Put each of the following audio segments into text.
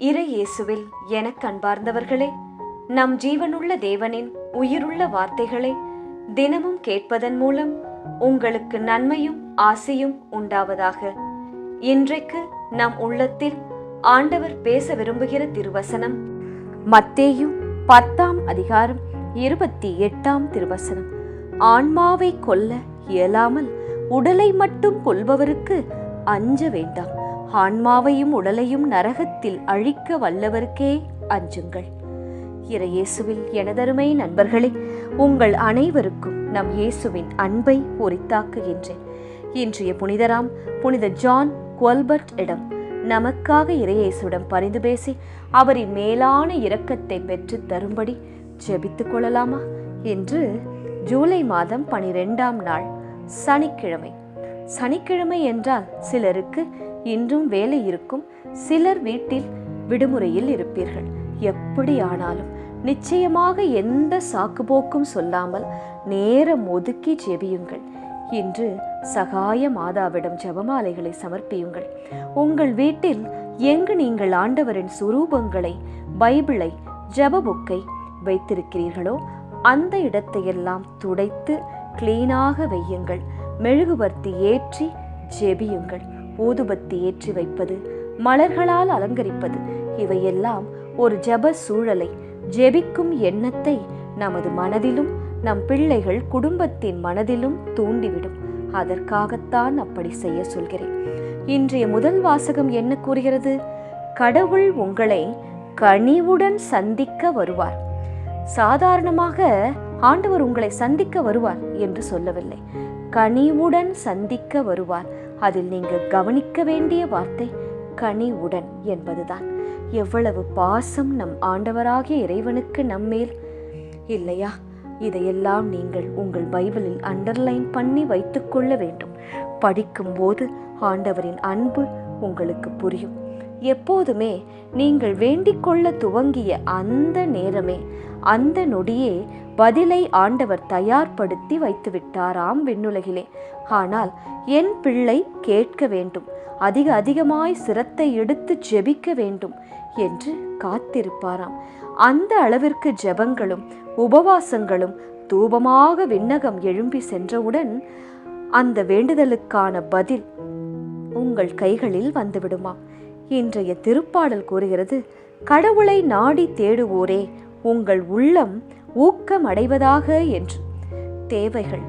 இறை இயேசுவில் எனக் அன்பார்ந்தவர்களே நம் ஜீவனுள்ள தேவனின் உயிருள்ள வார்த்தைகளை தினமும் கேட்பதன் மூலம் உங்களுக்கு நன்மையும் ஆசையும் உண்டாவதாக. இன்றைக்கு நம் உள்ளத்தில் ஆண்டவர் பேச விரும்புகிற திருவசனம் மத்தேயு பத்தாம் அதிகாரம் இருபத்தி எட்டாம் திருவசனம். ஆன்மாவை கொல்ல இயலாமல் உடலை மட்டும் கொல்பவருக்கு அஞ்ச வேண்டாம். ஆன்மாவையும் உடலையும் நரகத்தில் அழிக்க வல்லவருக்கே அஞ்சுங்கள். இறையேசுவில் எனதருமை நண்பர்களே உங்கள் அனைவருக்கும் நம் இயேசுவின் அன்பை உரித்தாக்குகின்றேன் இன்றைய புனிதராம் புனித ஜான் குவல்பர்ட் இடம். நமக்காக இறையேசுடன் பரிந்து பேசி அவரின் மேலான இரக்கத்தை பெற்று தரும்படி ஜெபித்துக் கொள்ளலாமா? என்று ஜூலை மாதம் பனிரெண்டாம் நாள் சனிக்கிழமை. சனிக்கிழமை என்றால் சிலருக்கு இன்றும் வேலை இருக்கும். சிலர் வீட்டில் விடுமுறையில் இருப்பீர்கள். எப்படியானாலும் நிச்சயமாக எந்த சாக்குப்போக்கும் சொல்லாமல் நேரம் ஒதுக்கி ஜெபியுங்கள். இன்று சகாய மாதாவிடம் ஜெபமாலைகளை சமர்ப்பியுங்கள். உங்கள் வீட்டில் எங்கு நீங்கள் ஆண்டவரின் சுரூபங்களை பைபிளை ஜெப புக்கை வைத்திருக்கிறீர்களோ அந்த இடத்தையெல்லாம் துடைத்து கிளீனாக வையுங்கள். மெழுகுவர்த்தி ஏற்றி ஜெபியுங்கள். ஊதுபத்தி ஏற்றி வைப்பது மலர்களால் அலங்கரிப்பது இவையெல்லாம் ஒரு ஜெப சூழலை. ஜெபிக்கும் எண்ணத்தை நமது மனதிலும் நம் பிள்ளைகள் குடும்பத்தின் மனதிலும் தூண்டிவிடும். அதற்காகத்தான் அப்படி செய்ய சொல்கிறேன். இன்றைய முதல் வாசகம் என்ன கூறுகிறது? கடவுள் உங்களை கனிவுடன் சந்திக்க வருவார். சாதாரணமாக ஆண்டவர் உங்களை சந்திக்க வருவார் என்று சொல்லவில்லை. கனிவுடன் சந்திக்க வருவார். அதில் நீங்கள் கவனிக்க வேண்டிய வார்த்தை கனிவுடன் என்பதுதான். எவ்வளவு பாசம் நம் ஆண்டவராகிய இறைவனுக்கு நம்மேல் இல்லையா? இதையெல்லாம் நீங்கள் உங்கள் பைபிளில் அண்டர்லைன் பண்ணி வைத்துக்கொள்ள வேண்டும். படிக்கும்போது ஆண்டவரின் அன்பு உங்களுக்கு புரியும். எப்போதுமே நீங்கள் வேண்டிக்கொள்ள துவங்கிய அந்த நேரமே அந்த நொடியே பதிலை ஆண்டவர் தயார்படுத்தி வைத்துவிட்டாராம் விண்ணுலகிலே. ஆனால் என் பிள்ளை கேட்க வேண்டும் அதிக அதிகமாய் சிரத்தை எடுத்து ஜெபிக்க வேண்டும் என்று காத்திருப்பாராம். அந்த அளவிற்கு ஜெபங்களும் உபவாசங்களும் தூபமாக விண்ணகம் எழும்பி சென்றவுடன் அந்த வேண்டுதலுக்கான பதில் உங்கள் கைகளில் வந்துவிடுமா? இன்றைய திருப்பாடல் கூறுகிறது கடவுளை நாடி தேடுவோரே உங்கள் உள்ளம் ஊக்கமடைவதாக என்று. தேவைகள்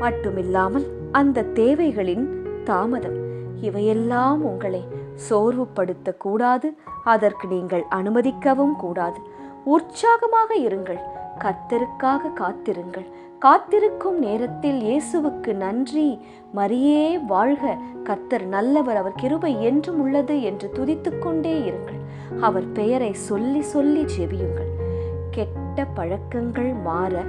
மட்டுமில்லாமல் அந்த தேவைகளின் தாமதம் இவையெல்லாம் உங்களை சோர்வுபடுத்தக்கூடாது அதற்கு நீங்கள் அனுமதிக்கவும் கூடாது. உற்சாகமாக இருங்கள். கத்தருக்காக காத்திருங்கள். காத்திருக்கும் நேரத்தில் இயேசுவுக்கு நன்றி. மரியே வாழ்க. கத்தர் நல்லவர் அவர் கிருபை என்றும் உள்ளது என்று துதித்துக்கொண்டே இருங்கள். அவர் பெயரை சொல்லி சொல்லி ஜெபியுங்கள். கெட்ட பழக்கங்கள் மாற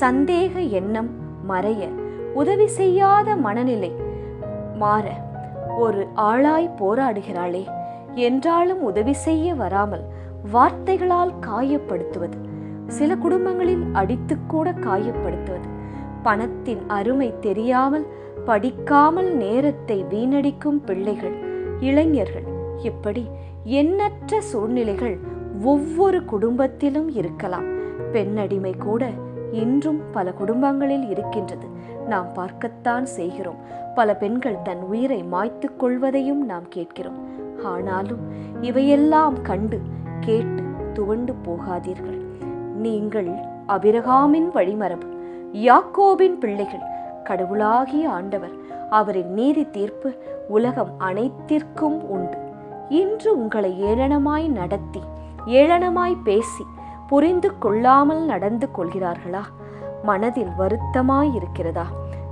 சந்தேக எண்ணம் மறைய உதவி செய்யாத மனநிலை மாற ஒரு ஆளாய் போராடுகிறாளே. என்றாலும் உதவி செய்ய வராமல் வார்த்தைகளால் காயப்படுத்துவது சில குடும்பங்களில் அடித்துக்கூட காயப்படுத்துவது பணத்தின் அருமை தெரியாமல் படிக்காமல் நேரத்தை வீணடிக்கும் பிள்ளைகள் இளைஞர்கள். இப்படி எண்ணற்ற சூழ்நிலைகள் ஒவ்வொரு குடும்பத்திலும் இருக்கலாம். பெண்ணடிமை கூட இன்றும் பல குடும்பங்களில் இருக்கின்றது. நாம் பார்க்கத்தான் செய்கிறோம். பல பெண்கள் தன் உயிரை மாய்த்து கொள்வதையும் நாம் கேட்கிறோம். ஆனாலும் இவையெல்லாம் கண்டு கேட்டு துவண்டு போகாதீர்கள். நீங்கள் அபிரகாமின் வழிமரபு யாக்கோபின் பிள்ளைகள் கடவுளாகிய ஆண்டவர் அவரின் நீதி தீர்ப்பு உலகம் அனைத்திற்கும் உண்டு. இன்று உங்களை ஏளனமாய் நடத்தி ஏளனமாய் பேசி புரிந்து கொள்ளாமல் நடந்து கொள்கிறார்களா? மனதில் வருத்தமாய் இருக்கிறதா?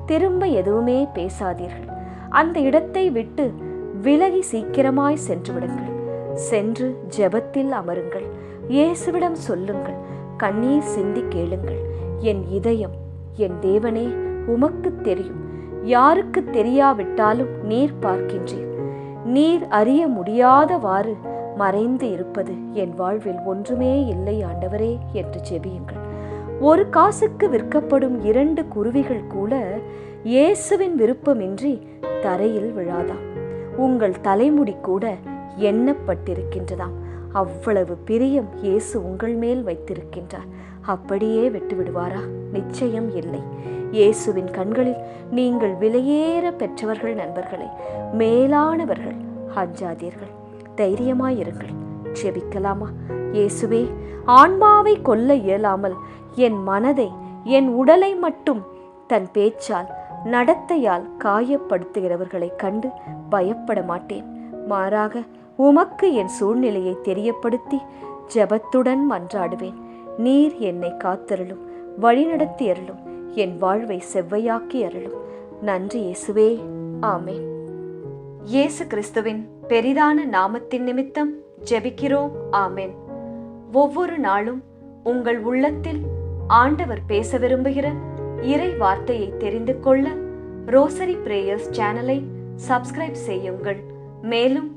திரும்ப எதுவுமே பேசாதீர்கள். அந்த இடத்தை விட்டு விலகி சீக்கிரமாய் சென்று விடுங்கள். சென்று ஜெபத்தில் அமருங்கள். இயேசுவிடம் சொல்லுங்கள். கண்ணீர் சிந்தி கேளுங்கள். என் இதயம் என் தேவனே உமக்கு தெரியும். யாருக்கு தெரியாவிட்டாலும் நீர் பார்க்கின்றீர். நீர் அறிய முடியாதவாறு மறைந்து இருப்பது என் வாழ்வில் ஒன்றுமே இல்லை ஆண்டவரே என்று செபியுங்கள் ஒரு காசுக்கு விற்கப்படும் இரண்டு குருவிகள் கூட இயேசுவின் விருப்பமின்றி தரையில் விழாதாம். உங்கள் தலைமுடி கூட எண்ணப்பட்டிருக்கின்றதாம். அவ்வளவு பிரியம் இயேசு உங்கள் மேல் வைத்திருக்கின்றார். அப்படியே விட்டுவிடுவாரா? நிச்சயம் இல்லை. இயேசுவின் கண்களில் நீங்கள் விலையேற பெற்றவர்கள் நண்பர்களே மேலானவர்கள் அஞ்சாதீர்கள் தைரியமாயிருங்கள். செபிக்கலாமா? இயேசுவே ஆன்மாவை கொல்ல இயலாமல் என் மனதை என் உடலை மட்டும் தன் பேச்சால் நடத்தையால் காயப்படுத்துகிறவர்களைக் கண்டு பயப்பட மாட்டேன் மாறாக உமக்கு என் சூழ்நிலையை தெரியப்படுத்தி ஜெபத்துடன் மன்றாடுவேன். நீர் என்னை காத்தருளும் வழிநடத்தி அருளும் என் வாழ்வை செவ்வையாக்கி அருளும். நன்றி இயேசுவே. ஆமேன். இயேசு கிறிஸ்துவின் பெரிதான நாமத்தின் நிமித்தம் ஜெபிக்கிறோம். ஆமேன். ஒவ்வொரு நாளும் உங்கள் உள்ளத்தில் ஆண்டவர் பேச விரும்புகிற இறை வார்த்தையை தெரிந்து கொள்ள ரோசரி பிரேயர்ஸ் சேனலை சப்ஸ்கிரைப் செய்யுங்கள். மேலும்